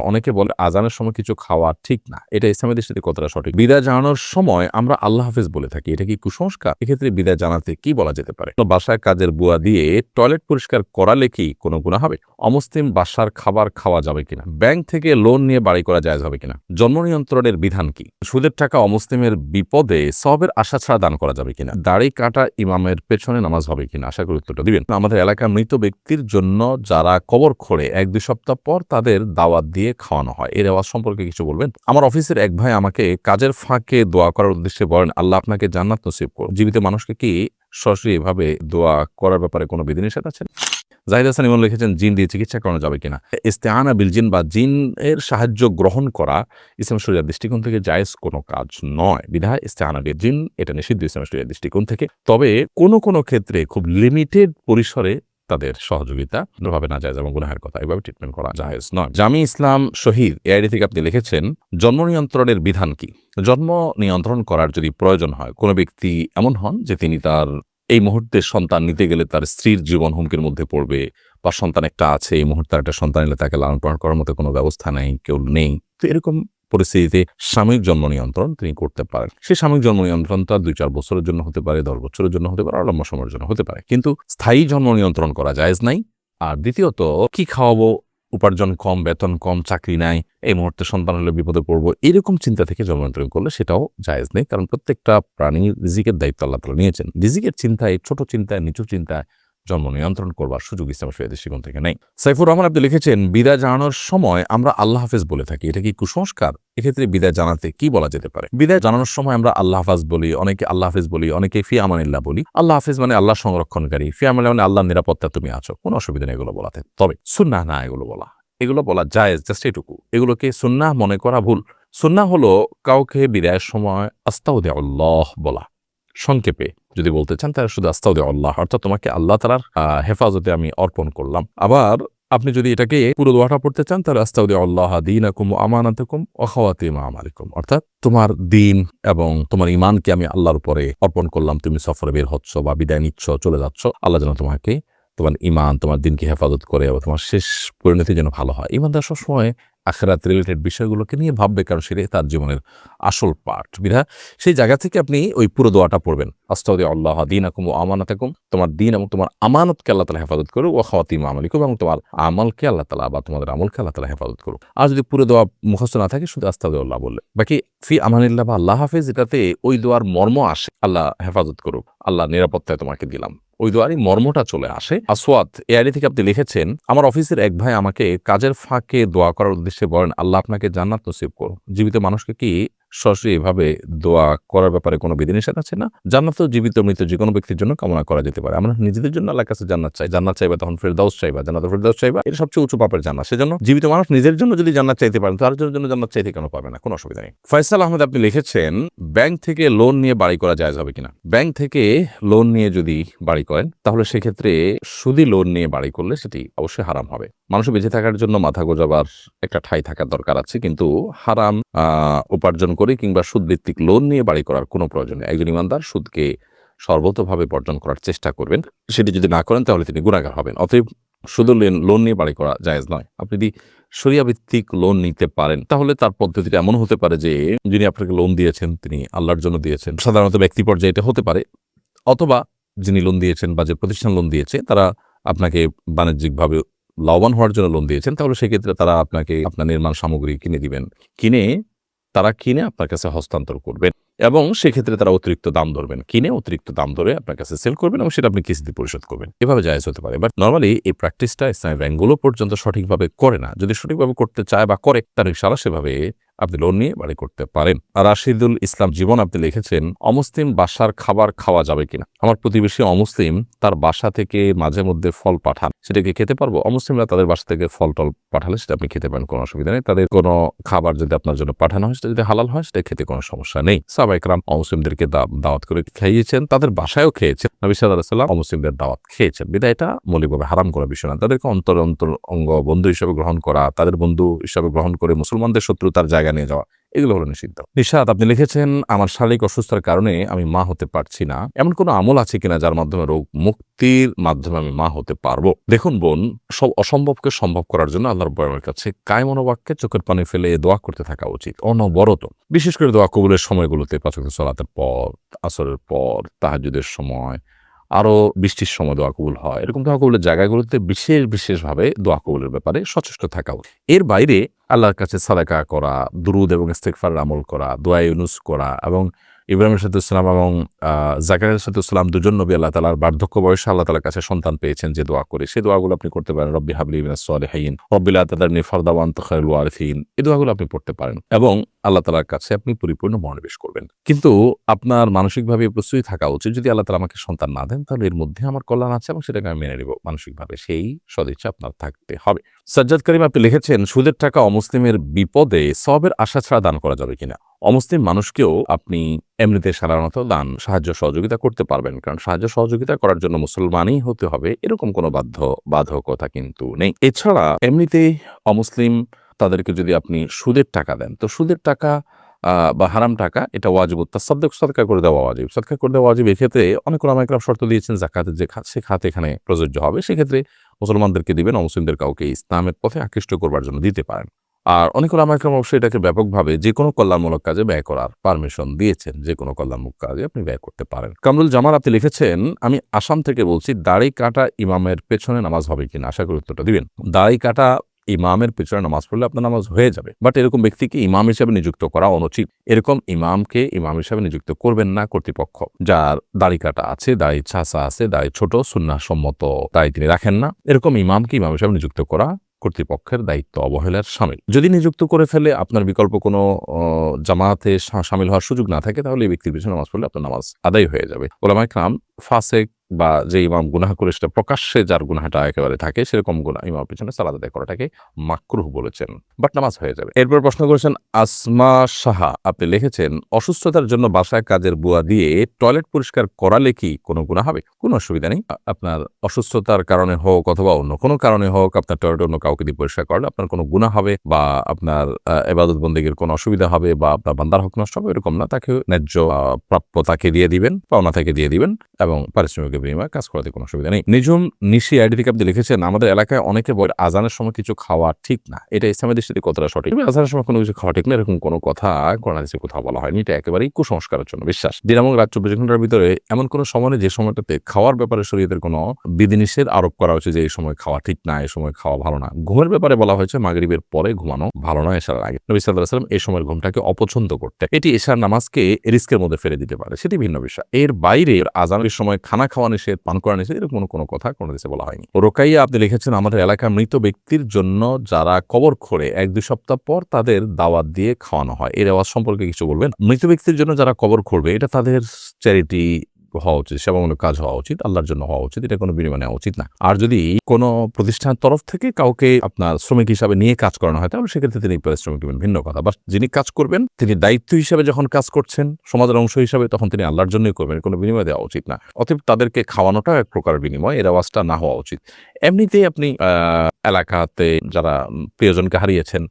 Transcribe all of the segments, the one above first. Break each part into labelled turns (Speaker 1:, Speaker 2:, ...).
Speaker 1: অনেকে বলে আজানের সময় কিছু খাওয়া ঠিক না। এটা ইসলামের দৃষ্টিতে কতটা সঠিক? বিদায় জানানোর সময় আমরা আল্লাহ হাফেজ বলে থাকি। এটা কি কুসংস্কার? এক্ষেত্রে বিদায় জানাতে কি বলা যেতে পারে? বাসায় কাজের বুয়া দিয়ে টয়লেট পরিষ্কার করালে কি কোনো গুণা হবে? অমুসলিম বাসার খাবার খাওয়া যাবে কিনা? ব্যাংক থেকে লোন নিয়ে বাড়ি করা যায় হবে কিনা? জন্ম নিয়ন্ত্রণের বিধান কি? সুদের টাকা অমুসলিমের বিপদে সবের আশা ছাড়া দান করা যাবে কিনা? দাড়ি কাটা ইমামের পেছনে নামাজ হবে কিনা? আশা করি উত্তরটা দিবেন। আমাদের এলাকার মৃত ব্যক্তির জন্য যারা কবর খোড়ে এক দুই সপ্তাহ পর তাদের দাওয়াত দিয়ে খাওয়ানো হয়। এর আওয়াজ সম্পর্কে কিছু বলবেন? আমার অফিসের এক ভাই আমাকে কাজের ফাঁকে দোয়া করার উদ্দেশ্যে বলেন, আল্লাহ আপনাকে জান্নাত নসিব করুন জীবিত মানুষকে কি সরাসরি এভাবে দোয়া করার ব্যাপারে কোনো বিধিনিষেধ আছে? জাহিদ হাসান ইমন লিখেছেন, জিন দিয়ে চিকিৎসা করানো যাবে কিনা? ইস্তেহানা বিল জিন বা জিন এর সাহায্য গ্রহণ করা ইসলাম শরিয়ার দৃষ্টিকোণ থেকে জায়েজ কোনো কাজ নয়। বিধায় ইস্তেহানা জিন, এটা নিষিদ্ধ ইসলাম শরিয়ার দৃষ্টিকোণ থেকে। তবে কোনো কোনো ক্ষেত্রে খুব লিমিটেড পরিসরে তাদের সহযোগিতা ভাবে না যায় এবং গুনাহের কথা, এভাবে ট্রিটমেন্ট করা জায়েজ নয়। জামি ইসলাম শহীদ এআইডি থেকে আপনি লিখেছেন, জন্ম নিয়ন্ত্রণের বিধান কি? জন্ম নিয়ন্ত্রণ করার যদি প্রয়োজন হয়, কোনো ব্যক্তি এমন হন যে তিনি তার এই মুহূর্তে সন্তান নিতে গেলে তার স্ত্রীর জীবন হুমকির মধ্যে পড়বে বা সন্তান একটা আছে, এই মুহূর্তে একটা সন্তান এলে তাকে লালন পালন করার মতো কোনো ব্যবস্থা নেই, কেউ নেই। তো এরকম পরিস্থিতিতে সাময়িক জন্ম নিয়ন্ত্রণ তিনি করতে পারেন। সেই সাময়িক জন্ম নিয়ন্ত্রণটা দুই চার বছরের জন্য হতে পারে, দশ বছরের জন্য হতে পারে আর লম্বা সময়ের জন্য হতে পারে। কিন্তু স্থায়ী জন্ম নিয়ন্ত্রণ করা জায়েজ নাই। আর দ্বিতীয়ত, কি খাওয়াবো? উপার্জন কম, বেতন কম, চাকরি নাই, এই মুহূর্তে সন্তান হলে বিপদে পড়ব, এরকম চিন্তা থেকে জন্ম নিয়ন্ত্রণ করলে সেটাও জায়েজ নেই। কারণ প্রত্যেকটা প্রাণী রিজিকের দায়িত্ব আল্লাহ তালা নিয়েছেন। রিজিকের চিন্তায়, ছোট চিন্তায়, নিচু চিন্তায় জন্ম নিয়ন্ত্রণ করবার সুযোগ ইসলাম শরীয়তের দৃষ্টিকোণ থেকে নেই। সাইফুর রহমান আপনি লিখেছেন, বিদায় জানানোর সময় আমরা আল্লাহ হাফেজ বলে থাকি। এটা কি কুসংস্কার? এক্ষেত্রে বিদায় জানাতে কি বলা যেতে পারে? বিদায় জানানোর সময় আমরা আল্লাহ হাফাজ বলি, অনেকে আল্লাহ হাফেজ বলি, অনেকে ফি আমানিল্লাহ বলি। আল্লাহ হাফেজ মানে আল্লাহ সংরক্ষণকারী ফি আমানিল্লাহ মানে আল্লাহ নিরাপত্তা তুমি আছো। কোনো অসুবিধা নেই এগুলো বলাতে। তবে সুন্নাহ না এগুলো বলা। এগুলো বলা যায় জাস্ট এটুকু। এগুলোকে সুন্নাহ মনে করা ভুল। সুন্নাহ হলো কাউকে বিদায়ের সময় আস্তাউদে আল্লাহ বলা। সংক্ষেপে যদি বলতে চান, তাহলে শুধু আস্তাউদে আল্লাহ, অর্থাৎ তোমাকে আল্লাহ তালার হেফাজতে আমি অর্পণ করলাম। আবার আপনি যদি এটাকে পুরো দোয়াটা পড়তে চান, তাহলে আস্তাউদে আল্লাহ দিন আকুম আমানাতকুম অখাওয়াতিমা আমালিকুম। অর্থাৎ তোমার দিন এবং তোমার ইমানকে আমি আল্লাহর উপরে অর্পণ করলাম। তুমি সফরে বের হচ্ছ বা বিদায় নিচ্ছ, চলে যাচ্ছ, আল্লাহ যেন তোমাকে তোমার ইমান তোমার দিনকে হেফাজত করে এবং তোমার শেষ পরিণতি যেন ভালো হয়। ইমানদার সবসময় আখেরাত রিলেটেড বিষয়গুলোকে নিয়ে ভাববে, কারণ সেটাই তার জীবনের আসল পার্ট বিধা, সেই জায়গা থেকে আপনি ওই পুরো দোয়াটা পড়বেন। আস্তাউদি আল্লাহ দিন আকুম ও আমানাতাকুম, তোমার দিন এবং তোমার আমানতকে আল্লাহ তালা হেফাজত করো ও খাওয়াতিম আমলিকুম এবং তোমার আমলকে আল্লাহ তালা বা তোমাদের আমলকে আল্লাহ তালা হেফাজত করো আর যদি পুরো দোয়া মুখস্থ না থাকে, শুধু আস্তাউদি আল্লাহ বললে বাকি ফি আমানিল্লাহ বা আল্লাহ হাফেজ, এটাতে ওই দোয়ার মর্ম আসে, আল্লাহ হেফাজত করুক, আল্লাহ নিরাপত্তায় তোমাকে দিলাম। ওই দোয়ারই মর্মটা চলে আসে। আসওয়াত আইডি থেকে আপনি লিখেছেন, আমার অফিসের এক ভাই আমাকে কাজের ফাঁকে দোয়া করার উদ্দেশ্যে বলেন, আল্লাহ আপনাকে জান্নাত নসিব করুন জীবিত মানুষকে কি সরাসরি এভাবে দোয়া করার ব্যাপারে কোনো বিধিনিষেধ আছে না? জান্নাত তো জীবিত মৃত যে কোনো ব্যক্তির জন্য কামনা করা যেতে পারে। আমরা নিজেদের জন্য আল্লাহর কাছে জান্নাত চাই। জান্নাত চাইবা তখন ফেরদাউস চাইবা, জান্নাত ফেরদাউস চাইবা, এটা সবচেয়ে উঁচু পাপের জান্নাত। সেজন্য জীবিত মানুষ নিজের জন্য যদি জান্নাত চাইতে পারেন, তার জন্য জান্নাত চাইতে কেন পাবে না? কোনো অসুবিধা নেই। ফয়সাল আহমেদ আপনি লিখেছেন, ব্যাংক থেকে লোন নিয়ে বাড়ি করা যায় হবে কিনা? ব্যাংক থেকে লোন নিয়ে যদি বাড়ি করেন, তাহলে সেক্ষেত্রে সুদি লোন নিয়ে বাড়ি করলে সেটি অবশ্যই হারাম হবে। মানুষ বেঁচে থাকার জন্য মাথা গোজাবার একটা ঠাই থাকার দরকার আছে, কিন্তু হারাম উপার্জন করে কিংবা সুদভিত্তিক লোন নিয়ে বাড়ি করার কোনো প্রয়োজন নেই। একজন ইমানদার সুদকে সর্বতভাবে বর্জন করার চেষ্টা করবেন। সেটি যদি না করেন, তাহলে তিনি গুণাগার হবেন। অতএব শুধু লেন- নিয়ে বাড়ি করা জায়েজ নয়। আপনি যদি সরিয়া ভিত্তিক লোন নিতে পারেন, তাহলে তার পদ্ধতিটা এমন হতে পারে যে, যিনি আপনাকে লোন দিয়েছেন, তিনি আল্লাহর জন্য দিয়েছেন। সাধারণত ব্যক্তি পর্যায়ে এটা হতে পারে। অথবা যিনি লোন দিয়েছেন বা যে প্রতিষ্ঠান লোন দিয়েছে, তারা আপনাকে বাণিজ্যিকভাবে লাভবান হওয়ার জন্য লোন দিয়েছেন, তাহলে সেক্ষেত্রে তারা আপনাকে আপনার নির্মাণ সামগ্রী কিনে দিবেন। কিনে তারা কিনে আপনার কাছে হস্তান্তর করবেন এবং সেক্ষেত্রে তারা অতিরিক্ত দাম ধরবেন। কিনে অতিরিক্ত দাম ধরে আপনার কাছে সেল করবেন এবং সেটা আপনি কিস্তি পরিশোধ করবেন। এভাবে জায়জ হতে পারে। বাট নর্মালি এই প্র্যাকটিসটা ইসলামী ব্যাঙ্কগুলো পর্যন্ত সঠিকভাবে করে না। যদি সঠিকভাবে করতে চায় বা করে, তার সারা সেভাবে আপনি লোন নিয়ে বাড়ি করতে পারেন। আর রাশিদুল ইসলাম জীবন আপনি লিখেছেন, অমুসলিম বাসার খাবার খাওয়া যাবে কিনা? আমার প্রতিবেশী অমুসলিম তার বাসা থেকে মাঝে মধ্যে ফল পাঠান। সেটাকে খেতে পারব? অমুসলিমরা তাদের বাসা থেকে ফল টল পাঠালে সেটা আপনি খেতে পারেন, কোনো অসুবিধা নেই। তাদের কোনো খাবার যদি আপনার জন্য পাঠানো হয়, সেটা যদি হালাল হয়, সেটা খেতে কোনো সমস্যা নেই। সাবাইকরাম অমুসলিমদেরকে দাওয়াত করে খাইয়েছেন, তাদের বাসায়ও খেয়েছেন। নবী সাল্লাহ অমুসলিমদের দাওয়াত খেয়েছেন। বিদায়, এটা মৌলিকভাবে হারাম করা বিষয় না। তাদেরকে অন্তর অন্তর অঙ্গ বন্ধু হিসেবে গ্রহণ করা, তাদের বন্ধু হিসাবে গ্রহণ করে মুসলমানদের শত্রুতার জায়গা নিয়ে যাওয়া, এগুলো হলো নিষিদ্ধ। নিশাদ আপনি লিখেছেন, আমার শারীরিক অসুস্থতার কারণে আমি মা হতে পারছি না। এমন কোনো আমল আছে কিনা যার মাধ্যমে রোগ মুক্তির মাধ্যমে আমি মা হতে পারব? দেখুন বোন, সব অসম্ভবকে সম্ভব করার জন্য আল্লাহর বয়ামের কাছে কায় মনোবাক্যে চোখের পানি ফেলে দোয়া করতে থাকা উচিত, অনবরত। বিশেষ করে দোয়া কবুলের সময়গুলোতে পাচক সলাতের পর, আসরের পর তাহাজুদের সময় আরও বৃষ্টির সময় দোয়া কবুল হয়। এরকম দোয়া কবুলের জায়গাগুলোতে বিশেষ, বিশেষভাবে দোয়া কবুলের ব্যাপারে সচেষ্ট থাকা এর বাইরে আল্লাহর কাছে সাদাকা করা, দুরুদ এবং ইস্তেকফার আমল করা, দোয়া ইউনুস করা এবং ইব্রাহিম সাদুসলাম এবং জাকারিয়া সাদুসলাম দুজন নবী আল্লাহ তালার বার্ধক্য বয়সে আল্লাহ তালার কাছে সন্তান পেয়েছেন যে দোয়া করে। সেই দোয়াগুলো আপনি করতে পারেন, রব্বি হাবলি সালেহাইন রব্বিল্লা তাদারনি ফরদাওয়ান তখারুল ওয়ারিফিন এই দোয়াগুলো আপনি পড়তে পারেন এবং আল্লাহ তালার কাছে আপনি পরিপূর্ণ মনোনিবেশ করবেন। কিন্তু আপনার মানসিকভাবে প্রস্তুতি থাকা উচিত। যদি আল্লাহ তালা আমাকে সন্তান না দেন, তাহলে এর মধ্যে আমার কল্যাণ আছে এবং সেটাকে আমি মেনে নেব। মানসিকভাবে সেই সদিচ্ছা আপনার থাকতে হবে। সাজ্জাদ করিম আপনি লিখেছেন, সুদের টাকা অমুসলিমের বিপদে সবের আশা ছাড়া দান করা যাবে কিনা? অমুসলিম মানুষকেও আপনি এমনিতে সাধারণত দান, সাহায্য, সহযোগিতা করতে পারবেন। কারণ সাহায্য, সহযোগিতা করার জন্য মুসলমানই হতে হবে, এরকম কোনো বাধ্য, বাধকতা কিন্তু নেই। এছাড়া এমনিতেই অমুসলিম তাদেরকে যদি আপনি সুদের টাকা দেন, তো সুদের টাকা বা হারাম টাকা, এটা ওয়াজিব। তার তাসাদ্দক সদকা করে দেওয়া ওয়াজিব। সদকা করে দেওয়া ওয়াজিব, এক্ষেত্রে অনেক ওলামাইকরাম শর্ত দিয়েছেন জাকাতের যে খাত সে খাত এখানে প্রযোজ্য হবে। সেক্ষেত্রে মুসলমানদেরকে দিবেন, অমুসলিমদের কাউকে ইসলামের পথে আকৃষ্ট করবার জন্য দিতে পারেন। আর অনেক ওলামাইকরাম অবশ্যই এটাকে ব্যাপকভাবে যে কোনো কল্যাণমূলক কাজে ব্যয় করার পারমিশন দিয়েছেন, যে কোনো কল্যাণমূলক কাজে আপনি ব্যয় করতে পারেন। কামরুল জামাল, আপনি লিখেছেন, আমি আসাম থেকে বলছি, দাড়ি কাটা ইমামের পেছনে নামাজ হবে কিনা? আশা করি উত্তরটা দিবেন। দাড়ি কাটা ইমামের পেছনে নামাজ পড়লে আপনার নামাজ হয়ে যাবে। বাট এরকম ব্যক্তিকে ইমাম হিসাবে নিযুক্ত করা অনুচিত। এরকম ইমামকে ইমাম হিসাবে নিযুক্ত করবেন না কর্তৃপক্ষ। যার দাড়ি কাটা আছে, দাড়ি ছাসা আছে, দাড়ি ছোট সুন্না সম্মত দাড়ি তিনি রাখেন না। এরকম ইমামকে ইমাম হিসেবে নিযুক্ত করা কর্তৃপক্ষের দায়িত্ব অবহেলার সামিল। যদি নিযুক্ত করে ফেলে আপনার বিকল্প কোনো জামাতে সামিল হওয়ার সুযোগ না থাকে, তাহলে এই ব্যক্তির পিছনে নামাজ পড়লে আপনার নামাজ আদায় হয়ে যাবে। ওলামাইকরাম ফাসেক বা যে ইমাম গুনাহ করে সেটা প্রকাশ্যে যার গুনাহটা একেবারে থাকে, সেরকম গুনাহ ইমাম পিছনে সালাদ আদায় করাটাকে মাকরুহ বলেছেন। বাট নামাজ হয়ে যাবে। এরপর প্রশ্ন করেছেন, আসমা সাহা আপনি লিখেছেন, অসুস্থতার জন্য বাসায় কাজের বুয়া দিয়ে টয়লেট পরিষ্কার করালে কি কোনো গুণা হবে? কোনো অসুবিধা নেই। আপনার অসুস্থতার কারণে হোক অথবা অন্য কোনো কারণে হোক, আপনার টয়লেট অন্য কাউকে দিয়ে পরিষ্কার করলে আপনার কোনো গুণা হবে বা আপনার এবাদত বন্দীগীর কোনো অসুবিধা হবে বা আপনার বান্দার হক নষ্ট হবে, এরকম না। তাকে ন্যায্য প্রাপ্য তাকে দিয়ে দিবেন, পাওনা থেকে দিয়ে দিবেন এবং পারিশ্রমিকের বিনিময়ে কাজ করাতে কোনো অসুবিধা নেই। নিজুম নিশি আইডি আপনি লিখেছেন, আমাদের এলাকায় অনেকে বলে, আজানের সময় কিছু খাওয়া ঠিক না। এটা ইসলামের দৃষ্টিতে কতটা সঠিক? আজানের সময় কোনো কিছু খাওয়া ঠিক না, এরকম কোনো কথা কোরআন কোথাও বলা হয়নি। এটা একেবারেই কুসংস্কারের জন্য বিশ্বাস। দিন এবং রাত চব্বিশ ঘণ্টার ভিতরে এমন কোনো সময় যে সময়টাতে খাওয়ার ব্যাপারে শরীয়তের কোনো বিধিনিষেধ আরোপ করা হয়েছে যে, এই সময় খাওয়া ঠিক না, এই সময় খাওয়া ভালো না। ঘুমের ব্যাপারে বলা হয়েছে, মাগরিবের পরে ঘুমানো ভালো নয় এশার আগে। নবী সাল্লাম এই সময়ের ঘুমটাকে অপছন্দ করতে এটি এশার নামাজকে রিস্কের মধ্যে ফেলে দিতে পারে। সেটি ভিন্ন বিষয়। এর বাইরে আজানের সময় খানা খাওয়া নিষেধ পান করা নিষেধ, এরকম কোনো কথা কোনো দেশে বলা হয়নি। রোকাইয়া, আপনি লিখেছেন, আমাদের এলাকার মৃত ব্যক্তির জন্য যারা কবর খোড়ে, এক দুই সপ্তাহ পর তাদের দাওয়াত দিয়ে খাওয়ানো হয়। এর আওয়াজ সম্পর্কে কিছু বলবেন? মৃত ব্যক্তির জন্য যারা কবর খুঁড়বে, এটা তাদের চ্যারিটি হওয়া উচিত, সেবামূলক কাজ হওয়া উচিত, আল্লাহর জন্য হওয়া উচিত, এটা কোনো বিনিময় নেওয়া উচিত না। আর যদি কোনো প্রতিষ্ঠানের তরফ থেকে কাউকে আপনার শ্রমিক হিসাবে নিয়ে কাজ করানো হয়, তাহলে সেক্ষেত্রে তিনি পারিশ্রমিক দেবেন ভিন্ন কথা। বা যিনি কাজ করবেন, তিনি দায়িত্ব হিসাবে যখন কাজ করছেন, সমাজের অংশ হিসাবে, তখন তিনি আল্লাহর জন্যই করবেন, কোনো বিনিময় দেওয়া উচিত না। অতএব তাদেরকে খাওয়ানোটাও এক প্রকার বিনিময় এর আওয়াজটা না হওয়া উচিত। এমনিতেই আপনি এলাকাতে যারা প্রিয়জনকে হারিয়েছেন,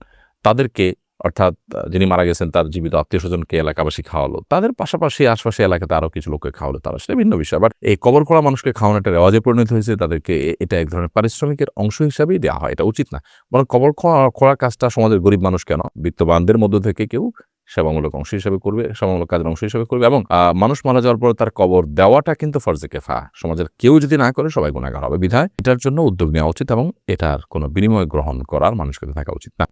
Speaker 1: তাদেরকে অর্থাৎ, যিনি মারা গেছেন তার জীবিত আত্মীয় স্বজনকে এলাকাবাসী খাওয়ালো? তাদের পাশাপাশি আশপাশে এলাকাতে আরও কিছু লোককে খাওয়ালো। তারা সেটা ভিন্ন বিষয়। বাট এই কবর করা মানুষকে খাওয়ানো একটা রেওয়াজে পরিণত হয়েছে। তাদেরকে এটা এক ধরনের পারিশ্রমিকের অংশ হিসাবেই দেওয়া হয়। এটা উচিত না। বরং কবর খোঁড়ার কাজটা সমাজের গরিব মানুষ কেন? বিত্তবানদের মধ্য থেকে কেউ সেবামূলক অংশ হিসাবে করবে, সেবামূলক কাজের অংশ হিসাবে করবে এবং মানুষ মারা যাওয়ার পর তার কবর দেওয়াটা কিন্তু ফরজে কেফা। সমাজের কেউ যদি না করে, সবাই গুণাগার হবে। বিধায় এটার জন্য উদ্যোগ নেওয়া উচিত এবং এটার কোনো বিনিময় গ্রহণ করার মানুষকে থাকা উচিত না।